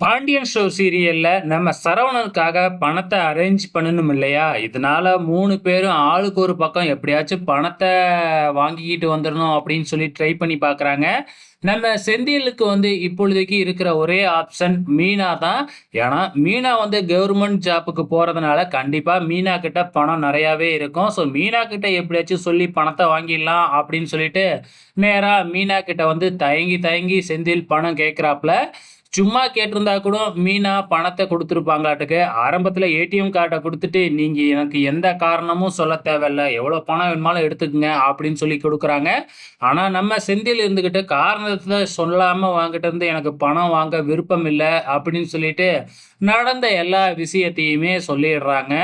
Pandian show சீரியல்ல நம்ம சரவணனுக்காக பணத்தை அரேஞ்ச் பண்ணணும் இல்லையா? இதனால மூணு பேரும் ஆளுக்கு ஒரு பக்கம் எப்படியாச்சும் பணத்தை வாங்கிக்கிட்டு வந்துடணும் அப்படின்னு சொல்லி ட்ரை பண்ணி பார்க்குறாங்க. நம்ம செந்திலுக்கு வந்து இப்பொழுதைக்கு இருக்கிற ஒரே ஆப்ஷன் மீனா தான். ஏன்னா மீனா வந்து கவர்மெண்ட் ஜாப்புக்கு போகிறதுனால கண்டிப்பாக மீனா கிட்ட பணம் நிறையாவே இருக்கும். ஸோ மீனா கிட்ட எப்படியாச்சும் சொல்லி பணத்தை வாங்கிடலாம் அப்படின்னு சொல்லிட்டு நேராக மீனா கிட்ட வந்து தயங்கி தயங்கி செந்தில் பணம் கேட்குறாப்புல. சும்மா கேட்டிருந்தா கூட மீனா பணத்தை கொடுத்துருப்பாங்களாட்டுக்கு. ஆரம்பத்தில் ஏடிஎம் கார்டை கொடுத்துட்டு நீங்கள் எனக்கு எந்த காரணமும் சொல்ல தேவையில்ல. எவ்வளோ பணம் வேணுமாலும் எடுத்துக்கங்க அப்படின்னு சொல்லி கொடுக்குறாங்க. ஆனால் நம்ம செந்தில் இருந்துக்கிட்டு காரணத்தில் சொல்லாமல் வாங்கிட்டு இருந்து எனக்கு பணம் வாங்க விருப்பம் இல்லை அப்படின்னு சொல்லிட்டு நடந்த எல்லா விஷயத்தையுமே சொல்லிடுறாங்க.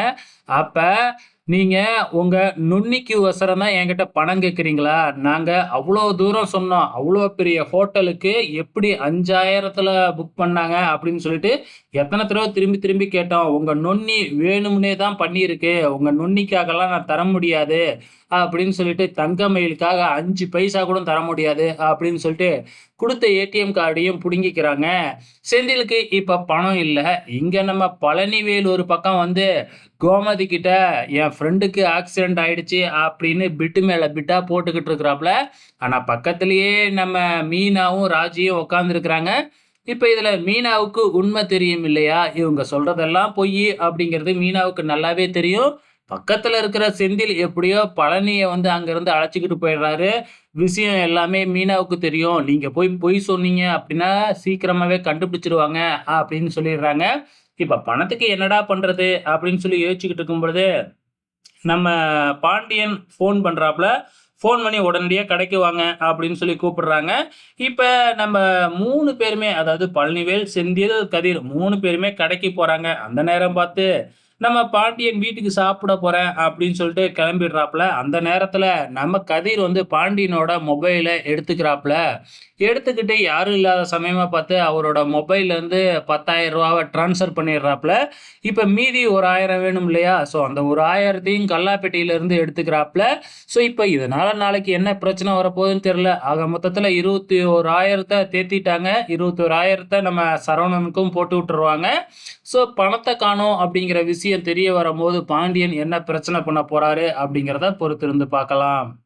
அப்போ நீங்கள் உங்கள் நுண்ணிக்கு வசரம் தான் என்கிட்ட பணம் கேட்குறீங்களா நாங்கள் அவ்வளோ தூரம் சொன்னோம். அவ்வளோ பெரிய ஹோட்டலுக்கு எப்படி அஞ்சாயிரத்தில் புக் பண்ணாங்க அப்படின்னு சொல்லிட்டு எத்தனை தடவை திரும்பி திரும்பி கேட்டோம். உங்கள் நொண்ணி வேணும்னே தான் பண்ணியிருக்கு. உங்கள் நுண்ணிக்காகலாம் நான் தர முடியாது அப்படின்னு சொல்லிட்டு தங்க மயிலுக்காக அஞ்சு பைசா கூட தர முடியாது அப்படின்னு சொல்லிட்டு கொடுத்த ஏடிஎம் கார்டையும் பிடுங்கிக்கிறாங்க. செந்திலுக்கு இப்போ பணம் இல்லை. இங்கே நம்ம பழனிவேல் ஒரு பக்கம் வந்து கோமதி கிட்ட என் ஃப்ரெண்டுக்கு ஆக்சிடென்ட் ஆயிடுச்சு அப்படின்னு பிட்டு மேலே பிட்டாக போட்டுக்கிட்டு இருக்கிறாப்புல ஆனால் பக்கத்துலேயே நம்ம மீனாவும் ராஜியும் உட்காந்துருக்குறாங்க இப்போ இதில் மீனாவுக்கு உண்மை தெரியும் இல்லையா? இவங்க சொல்கிறதெல்லாம் பொய் அப்படிங்கிறது மீனாவுக்கு நல்லாவே தெரியும். பக்கத்தில் இருக்கிற செந்தில் எப்படியோ பழனியை வந்து அங்கேருந்து அழைச்சிக்கிட்டு போயிடுறாரு. விஷயம் எல்லாமே மீனாவுக்கு தெரியும். நீங்கள் போய் பொய் சொன்னீங்க அப்படின்னா சீக்கிரமாகவே கண்டுபிடிச்சிருவாங்க அப்படின்னு சொல்லிடுறாங்க. இப்போ பணத்துக்கு என்னடா பண்ணுறது அப்படின்னு சொல்லி யோசிச்சுக்கிட்டு இருக்கும் பொழுது நம்ம பாண்டியன் ஃபோன் பண்ணுறாப்புல ஃபோன் பண்ணி உடனடியாக கடைக்கு வாங்க அப்படின்னு சொல்லி கூப்பிடுறாங்க. இப்போ நம்ம மூணு பேருமே அதாவது பழனிவேல் செந்தில் கதிர் மூணு பேருமே கடைக்கு போகிறாங்க அந்த நேரம் பார்த்து நம்ம பாண்டியன் வீட்டுக்கு சாப்பிட போகிறேன் அப்படின்னு சொல்லிட்டு கிளம்பிடுறாப்புல. அந்த நேரத்தில் நம்ம கதிர் வந்து பாண்டியனோட மொபைலை எடுத்துக்கிறாப்புல. எடுத்துக்கிட்டு யாரும் இல்லாத சமயமாக பார்த்து அவரோட மொபைல்லேருந்து பத்தாயிரம் ரூபாவை ட்ரான்ஸ்ஃபர் பண்ணிடுறாப்புல. இப்போ மீதி ஒரு ஆயிரம் வேணும் இல்லையா? ஸோ அந்த ஒரு ஆயிரத்தையும் கல்லாப்பேட்டையிலேருந்து எடுத்துக்கிறாப்புல. ஸோ இப்போ இதனால் நாளைக்கு என்ன பிரச்சனை வரப்போகுதுன்னு தெரில ஆக மொத்தத்தில் இருபத்தி ஒரு ஆயிரத்தை தேத்திட்டாங்க. இருபத்தி ஒரு ஆயிரத்தை நம்ம சரவணனுக்கும் போட்டு விட்டுருவாங்க. ஸோ பணத்தை காணும் அப்படிங்கிற விஷயம் தெரிய வரும்போது பாண்டியன் என்ன பிரச்சனை பண்ண போறாரு அப்படிங்கிறத பொறுத்திருந்து பார்க்கலாம்.